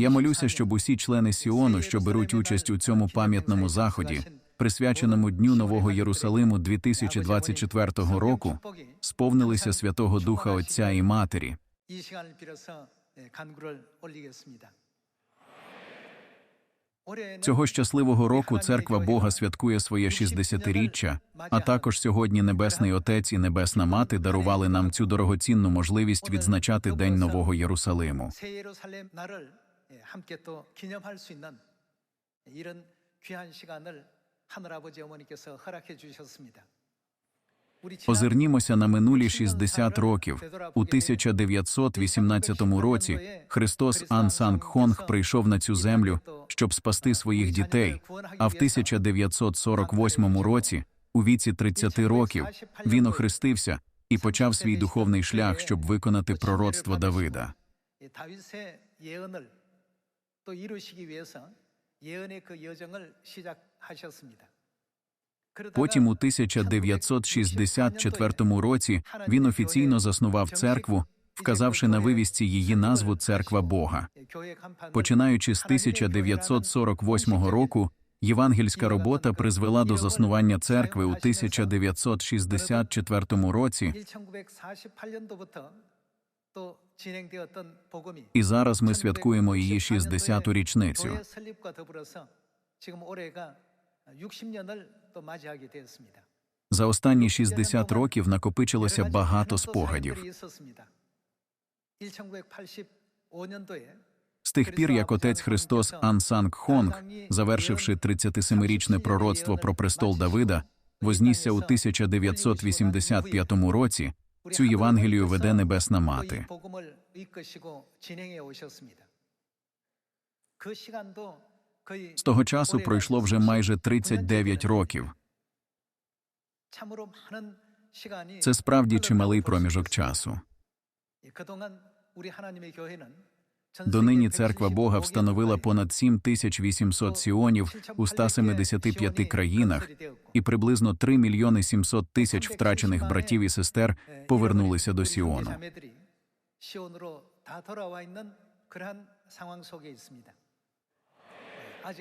Я молюся, щоб усі члени Сіону, що беруть участь у цьому пам'ятному заході, присвяченому Дню Нового Єрусалиму 2024 року, сповнилися Святого Духа Отця і Матері. Цього щасливого року церква Бога святкує своє 60-річчя, а також сьогодні Небесний Отець і Небесна Мати дарували нам цю дорогоцінну можливість відзначати День Нового Єрусалиму. 새 예루살렘 날을 예, 함께 또 기념할 수 있는 이런 귀한 시간을 하늘 아버지 어머니께서 허락해 주셨습니다. 우리 지난 Озирнімося на минулі 60 років. У 1918 році Христос Ан Санг Хонг прийшов на цю землю, щоб спасти своїх дітей. А в 1948 році, у віці 30 років, він охрестився і почав свій духовний шлях, щоб виконати пророцтво Давида. 이 다윗의 예언을 또 이루시기 위해서 예언의 그 여정을 시작하셨습니다. 그러다가 Потім, у 1964 році, він офіційно заснував церкву, вказавши на вивісці її назву Церква Бога. 교회 간판을 Починаючи з 1948 року, євангельська робота призвела до заснування церкви у 1964 році, І зараз ми святкуємо її 60-ту річницю. За останні 60 років накопичилося багато спогадів. З тих пір, як отець Христос Ан Санг Хонг, завершивши 37-річне пророцтво про престол Давида, вознісся у 1985 році. Цю Євангелію веде Небесна Мати. З того часу пройшло вже майже 39 років. Це справді чималий проміжок часу. Донині церква Бога встановила понад 7800 сіонів у 175 країнах, і приблизно 3 мільйони 700 тисяч втрачених братів і сестер повернулися до Сіону.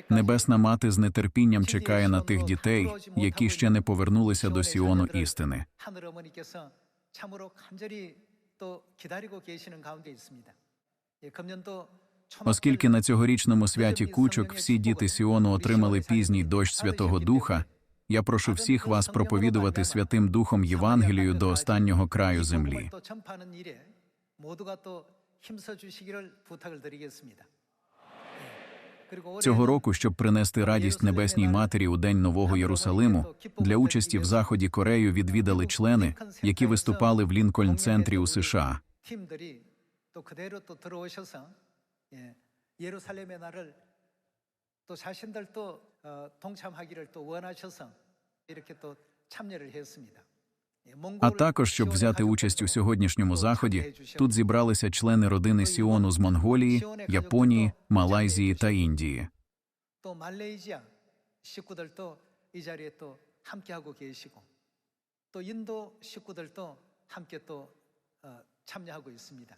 Небесна мати з нетерпінням чекає на тих дітей, які ще не повернулися до Сіону істини. Оскільки на цьогорічному святі кучок всі діти Сіону отримали пізній дощ Святого Духа, я прошу всіх вас проповідувати Святим Духом Євангелію до останнього краю землі. Цього року, щоб принести радість небесній матері у день нового Єрусалиму, для участі в заході Корею відвідали члени, які виступали в Лінкольн центрі у США. 팀들이 또 그대로 또 들어오셔서 예, 예루살렘의 날을 또 자신들도 어, 동참하기를 또 원하셔서 이렇게 또 참여를 했습니다. 예, А 몽골 також, щоб 지원의 взяти участь у 가족들도 сьогоднішньому 또 заході, 참여해 주셨고, тут зібралися члени родини Сіону з Монголії, Японії, Малайзії та Індії. 또 말레이시아 식구들도 이 자리에 또 함께하고 계시고 또 인도 식구들도 함께 또 어, 참여하고 있습니다.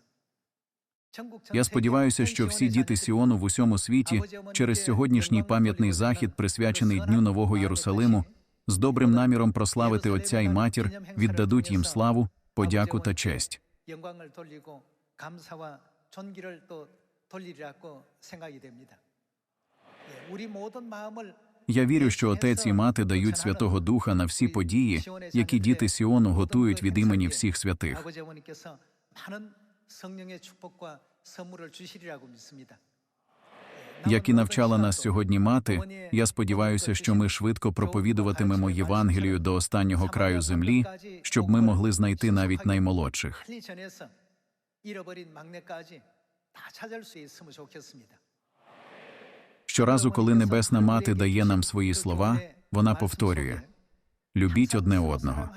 я сподіваюся, що всі діти Сіону в усьому світі через сьогоднішній пам'ятний захід, присвячений Дню Нового Єрусалиму, з добрим наміром прославити Отця і матір, віддадуть їм славу, подяку та честь. Я вірю, що отець і мати дають Святого Духа на всі події, які діти Сіону готують від імені всіх святих. 아버지 어머니께서 많은 성령의 축복과 선물을 주시리라고 믿습니다. Як і навчала нас сьогодні мати, я сподіваюся, що ми швидко проповідуватимемо Євангелію до останнього краю землі, щоб ми могли знайти навіть наймолодших. 빨리 전해서 잃어버린 막내까지 다 찾을 수 있으면 좋겠습니다. Щоразу, коли Небесна Мати дає нам свої слова, вона повторює: любіть одне одного.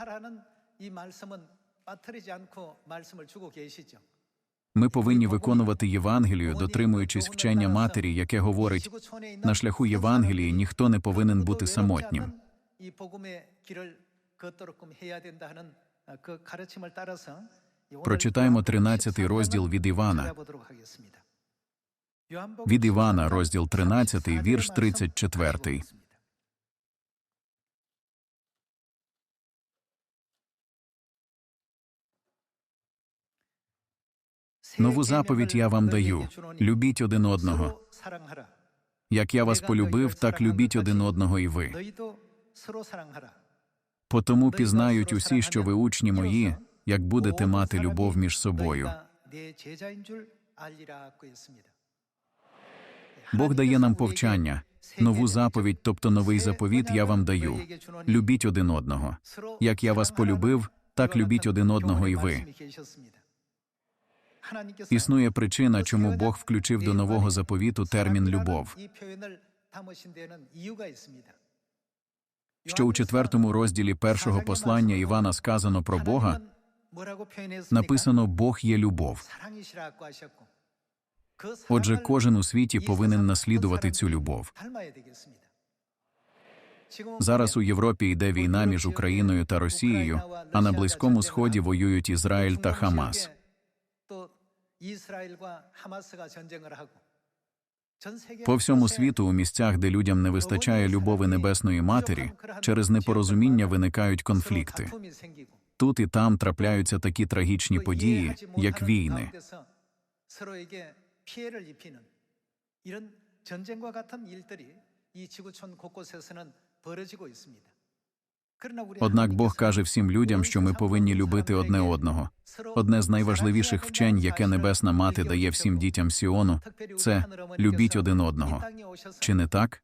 Ми повинні виконувати Євангелію, дотримуючись вчення матері, яке говорить на шляху Євангелії ніхто не повинен бути самотнім. Прочитаємо 13 розділ від Івана. Від Івана, розділ 13, вірш 34. Нову заповідь я вам даю: любіть один одного. Як я вас полюбив, так любіть один одного і ви. Потому пізнають усі, що ви учні мої, як будете мати любов між собою. Бог дає нам повчання, нову заповідь, тобто новий заповіт, я вам даю. Любіть один одного. Як я вас полюбив, так любіть один одного і ви. Існує причина, чому Бог включив до нового заповіту термін любов. Що у четвертому розділі першого послання Івана сказано про Бога, написано Бог є любов. Отже, кожен у світі повинен наслідувати цю любов. Зараз у Європі йде війна між Україною та Росією, а на Близькому Сході воюють Ізраїль та Хамас. По всьому світу, у місцях, де людям не вистачає любові Небесної Матері, через непорозуміння виникають конфлікти. Тут і там трапляються такі трагічні події, як війни. 서로에게 피해를 입히는 이런 전쟁과 같은 일들이 이 지구촌 곳곳에서는 벌어지고 있습니다. Однак Бог каже всім людям, що ми повинні любити одне одного. Одне з найважливіших вчень, яке небесна мати дає всім дітям Сіону, це любіть один одного. Чи не так?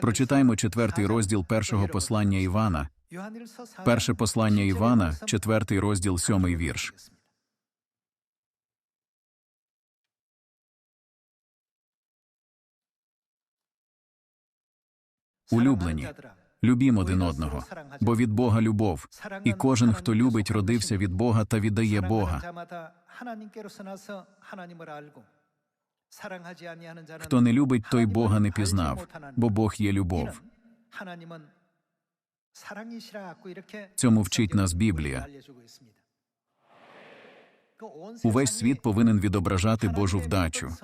Прочитаймо четвертий розділ першого послання Івана. Перше послання Івана, четвертий розділ, сьомий вірш. Улюблені, любім один одного, бо від Бога любов, і кожен, хто любить, родився від Бога та віддає Бога. Хто не любить, той Бога не пізнав, бо Бог є любов. Цьому вчить нас Біблія. Увесь світ повинен відображати Божу вдачу.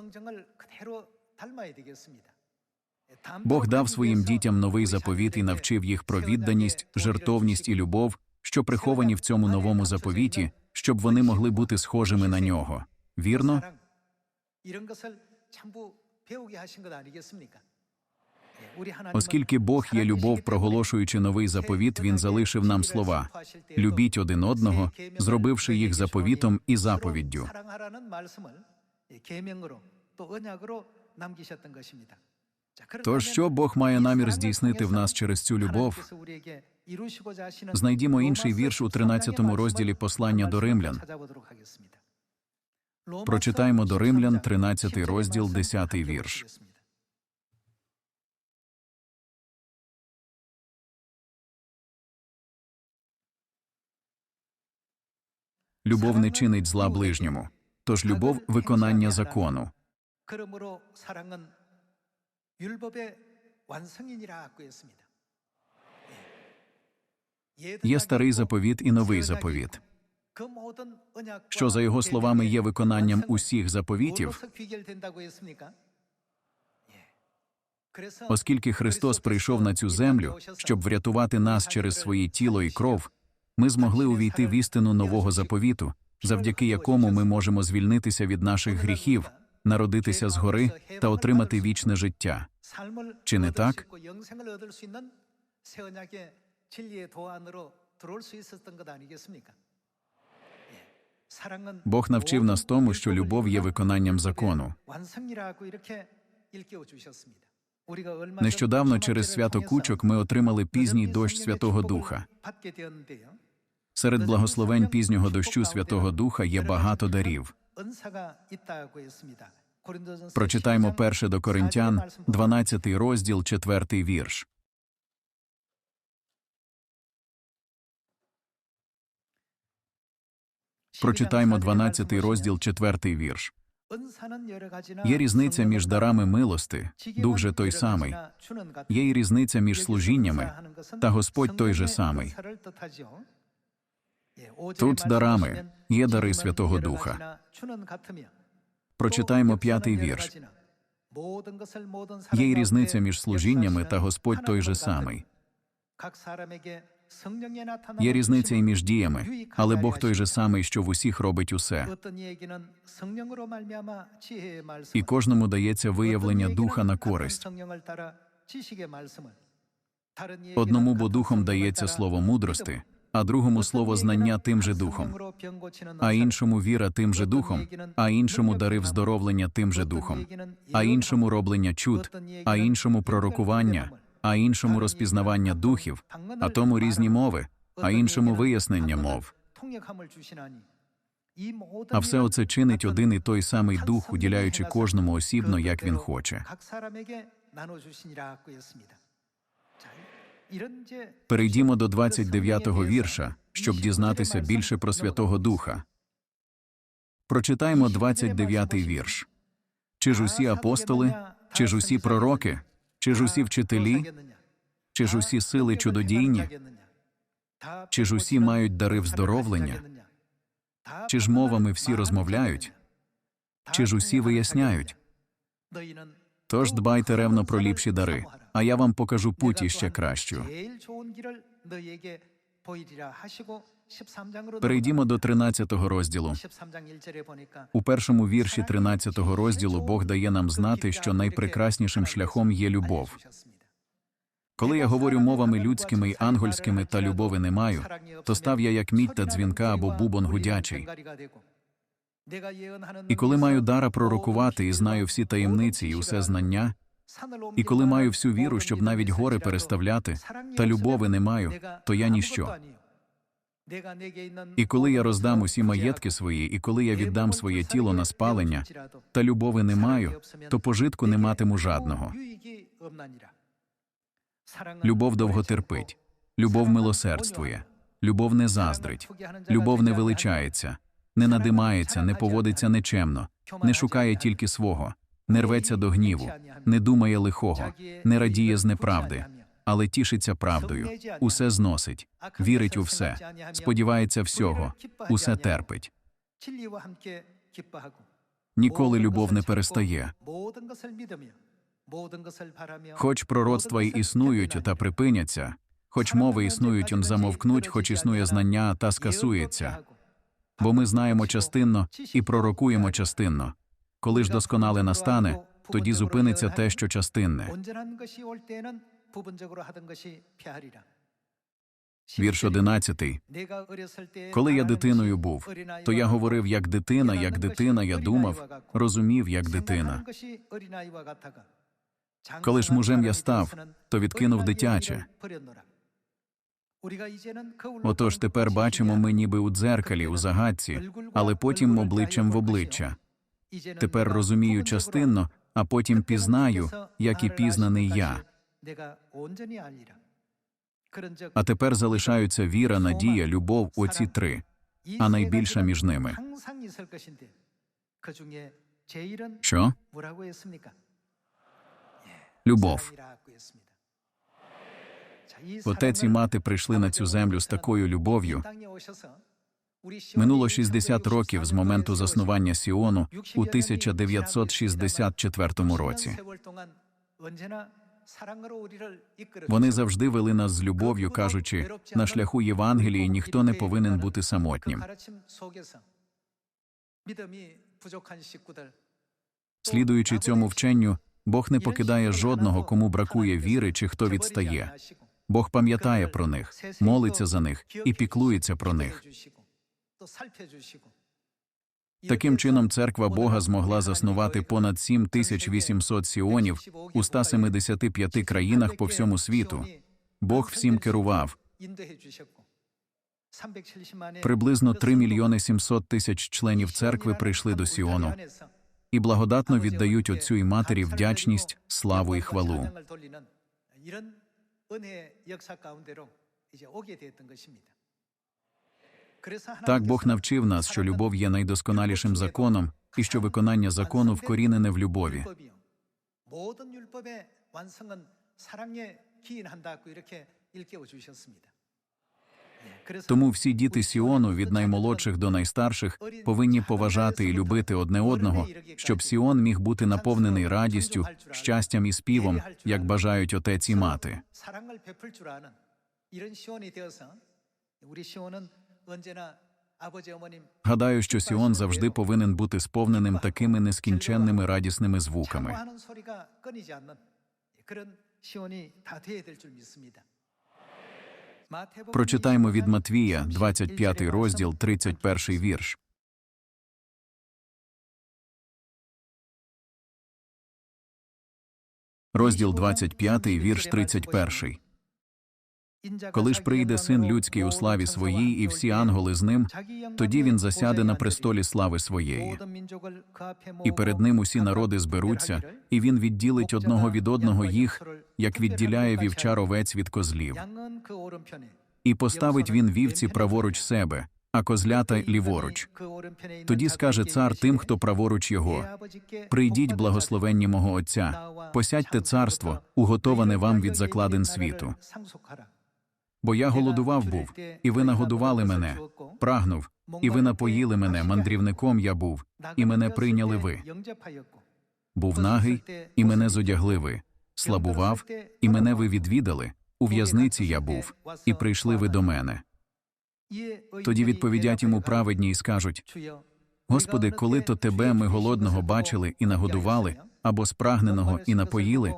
Бог дав своїм дітям новий заповіт і навчив їх про відданість, жертовність і любов, що приховані в цьому новому заповіті, щоб вони могли бути схожими на нього. Вірно? Оскільки Бог є любов, проголошуючи новий заповіт, він залишив нам слова любіть один одного, зробивши їх заповітом і заповіддю. То що Бог має намір здійснити в нас через цю любов? Знайдімо інший вірш у 13 розділі послання до римлян. Прочитаємо до римлян, 13 розділ, 10 вірш. Любов не чинить зла ближньому, тож любов виконання закону. Є старий заповіт і новий заповіт, що за його словами є виконанням усіх заповітів. Оскільки Христос прийшов на цю землю, щоб врятувати нас через своє тіло і кров, ми змогли увійти в істину нового заповіту, завдяки якому ми можемо звільнитися від наших гріхів народитися згори та отримати вічне життя. Чи не так? Бог навчив нас тому, що любов є виконанням закону. Нещодавно через свято кучок ми отримали пізній дощ Святого Духа. Серед благословень пізнього дощу Святого Духа є багато дарів. Прочитаємо перше до Коринтян, 12 розділ, 4 вірш. Прочитаємо 12 розділ, 4 вірш. Є різниця між дарами милости, дух же той самий. Є і різниця між служіннями, та Господь той же самий. Тут дарами є дари Святого Духа. Прочитаємо п'ятий вірш. Є й різниця між служіннями, та Господь той же самий. Є різниця і між діями, але Бог той же самий, що в усіх робить усе. І кожному дається виявлення духа на користь. Одному бо духом дається слово мудрости, а другому слово знання тим же духом, а іншому віра тим же духом, а іншому дари вздоровлення тим же духом, а іншому роблення чуд, а іншому пророкування, а іншому розпізнавання духів, а тому різні мови, а іншому вияснення мов. А все оце чинить один і той самий дух, уділяючи кожному осібно, як він хоче. Перейдімо до 29-го вірша, щоб дізнатися більше про Святого Духа. Прочитаємо 29-й вірш. Чи ж усі апостоли, чи ж усі пророки, чи ж усі вчителі, чи ж усі сили чудодійні, чи ж усі мають дари вздоровлення, чи ж мовами всі розмовляють, чи ж усі виясняють? Тож дбайте ревно про ліпші дари, а я вам покажу путь іще кращу. Перейдімо до 13-го розділу. У першому вірші 13-го розділу Бог дає нам знати, що найпрекраснішим шляхом є любов. Коли я говорю мовами людськими й ангельськими та любови не маю, то став я як мідь та дзвінка або бубон гудячий. І коли маю дара пророкувати і знаю всі таємниці і усе знання, і коли маю всю віру, щоб навіть гори переставляти, та любови не маю, то я ніщо. І коли я роздам усі маєтки свої, і коли я віддам своє тіло на спалення, та любови не маю, то пожитку не матиму жадного. Любов довго терпить, любов милосердствує, любов не заздрить, любов не величається, не надимається, не поводиться нечемно, не шукає тільки свого, не рветься до гніву, не думає лихого, не радіє з неправди, але тішиться правдою, усе зносить, вірить у все, сподівається всього, усе терпить. Ніколи любов не перестає. Хоч пророцтва й існують та припиняться, хоч мови існують, он замовкнуть, хоч існує знання та скасується. Бо ми знаємо частинно і пророкуємо частинно. Коли ж досконале настане, тоді зупиниться те, що частинне. Вірш 11. Коли я дитиною був, то я говорив як дитина, як дитина, я думав, розумів як дитина. Коли ж мужем я став, то відкинув дитяче. Отож тепер бачимо ми ніби у дзеркалі, у загадці, але потім обличчям в обличчя. Тепер розумію частинно, а потім пізнаю, як і пізнаний я. А тепер залишаються віра, надія, любов оці три, а найбільша між ними. Що? Любов. Отець і мати прийшли на цю землю з такою любов'ю. Минуло 60 років з моменту заснування Сіону у 1964 році. Вони завжди вели нас з любов'ю, кажучи, на шляху Євангелії ніхто не повинен бути самотнім. Слідуючи цьому вченню, Бог не покидає жодного, кому бракує віри чи хто відстає. Бог пам'ятає про них, молиться за них і піклується про них. Таким чином, церква Бога змогла заснувати понад 7800 сіонів у 175 країнах по всьому світу. Бог всім керував. Приблизно 3 мільйони 700 тисяч членів церкви прийшли до Сіону і благодатно віддають Отцю і Матері вдячність, славу і хвалу. Так Бог навчив нас, що любов є найдосконалішим законом, і що виконання закону вкорінене в любові. 율법이요. 모든 율법의 완성은 사랑에 기인한다고 이렇게 일깨워 주셨습니다. Тому всі діти Сіону, від наймолодших до найстарших, повинні поважати і любити одне одного, щоб Сіон міг бути наповнений радістю, щастям і співом, як бажають отець і мати. Гадаю, що Сіон завжди повинен бути сповненим такими нескінченними радісними звуками. Прочитаймо від Матвія, 25 розділ, 31 вірш. Розділ 25, вірш 31. Коли ж прийде Син Людський у славі своїй і всі ангели з ним, тоді він засяде на престолі слави своєї. І перед ним усі народи зберуться, і він відділить одного від одного їх, як відділяє вівчар овець від козлів. І поставить він вівці праворуч себе, а козлята ліворуч. Тоді скаже цар тим, хто праворуч його: Прийдіть, благословенні мого Отця, посядьте царство, уготоване вам від закладин світу. Бо я голодував був, і ви нагодували мене, прагнув, і ви напоїли мене, мандрівником я був, і мене прийняли ви. Був нагий, і мене зодягли ви, слабував, і мене ви відвідали. У в'язниці я був, і прийшли ви до мене. Тоді відповідять йому праведні і скажуть: Господи, коли то тебе ми голодного бачили і нагодували, або спрагненого і напоїли,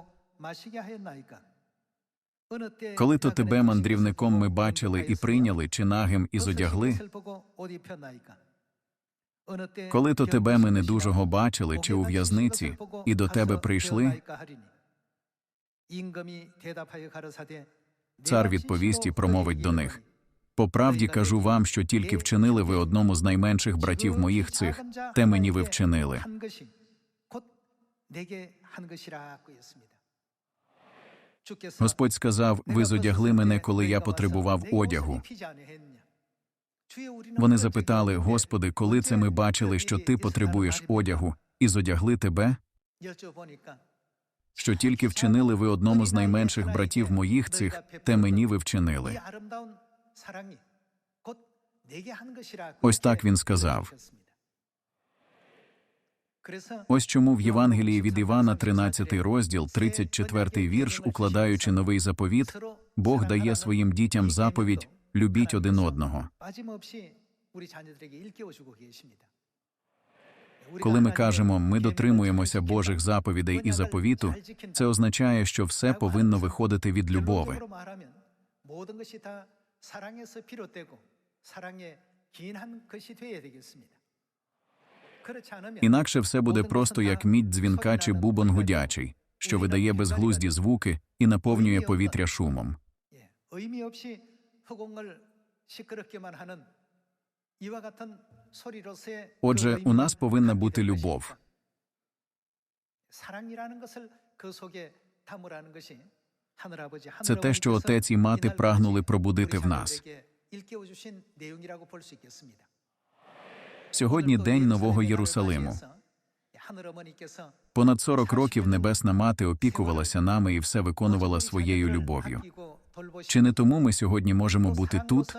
коли то тебе мандрівником ми бачили і прийняли, чи нагим і зодягли, коли то тебе ми недужого бачили, чи у в'язниці, і до тебе прийшли, цар відповість і промовить до них. По правді кажу вам, що тільки вчинили ви одному з найменших братів моїх цих, те мені ви вчинили. Господь сказав: Ви зодягли мене, коли я потребував одягу. Вони запитали, Господи, коли це ми бачили, що ти потребуєш одягу, і зодягли тебе? Що тільки вчинили ви одному з найменших братів моїх цих, те мені ви вчинили. Ось так він сказав. Ось чому в Євангелії від Івана, 13 розділ, 34 вірш, укладаючи новий заповіт, Бог дає своїм дітям заповідь любіть один одного. Коли ми кажемо, ми дотримуємося Божих заповідей і заповіту, це означає, що все повинно виходити від любови. 모든 것이 다 사랑에서 비롯되고 사랑에 기인한 것이 되어야 되겠습니다. Інакше все буде просто як мідь дзвінка чи бубон гудячий, що видає безглузді звуки і наповнює повітря шумом. Отже, у нас повинна бути любов. Це те, що отець і мати прагнули пробудити в нас. Сьогодні день нового Єрусалиму. Понад 40 років Небесна Мати опікувалася нами і все виконувала своєю любов'ю. Чи не тому ми сьогодні можемо бути тут?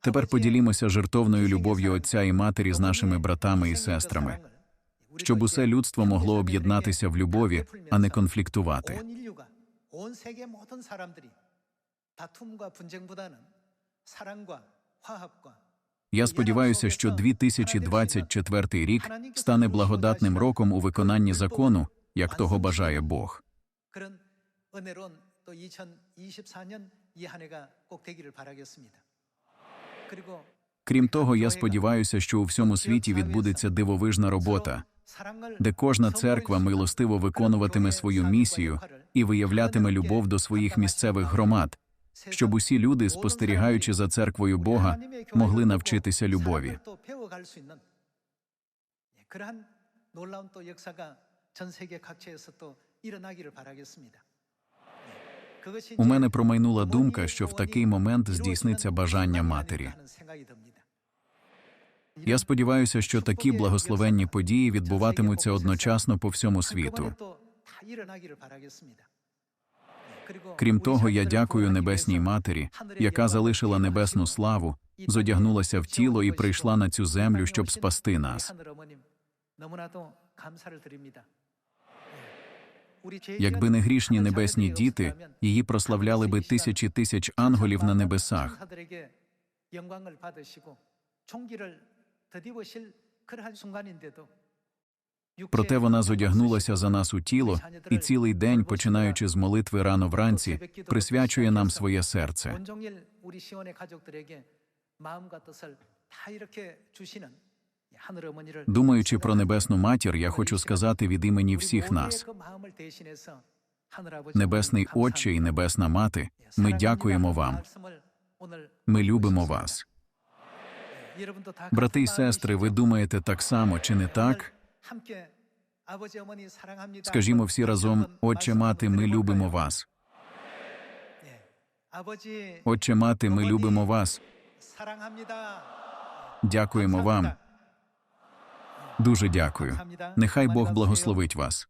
Тепер поділімося жертовною любов'ю Отця і матері з нашими братами і сестрами, щоб усе людство могло об'єднатися в любові, а не конфліктувати. 온 인류가 온 세계 모든 사람들이 다툼과 분쟁보다는 사랑과 화합과 Я сподіваюся, що 2024 рік стане благодатним роком у виконанні закону, як того бажає Бог. 그런 은혜로운 또 2024년 이 한 해가 꼭 되기를 바라겠습니다. 그리고 Крім того, я сподіваюся, що у всьому світі відбудеться дивовижна робота, 사랑을 де кожна церква милостиво виконуватиме свою місію і виявлятиме любов до своїх місцевих громад, щоб усі люди, спостерігаючи за церквою Бога, могли навчитися любові. У мене промайнула думка, що в такий момент здійсниться бажання матері. Я сподіваюся, що такі благословенні події відбуватимуться одночасно по всьому світу. Крім того, я дякую Небесній Матері, яка залишила небесну славу, зодягнулася в тіло і прийшла на цю землю, щоб спасти нас. Якби не грішні небесні діти, її прославляли би тисячі тисяч анголів на небесах. Проте вона зодягнулася за нас у тіло і цілий день, починаючи з молитви рано вранці, присвячує нам своє серце. Думаючи про небесну матір, я хочу сказати від імені всіх нас. Небесний Отче і Небесна Мати. Ми дякуємо вам. Ми любимо вас. Брати і сестри, ви думаєте так само чи не так? Скажімо всі разом, отче мати, ми любимо вас. Отче мати, ми любимо вас. Дякуємо вам. Дуже дякую. Нехай Бог благословить вас.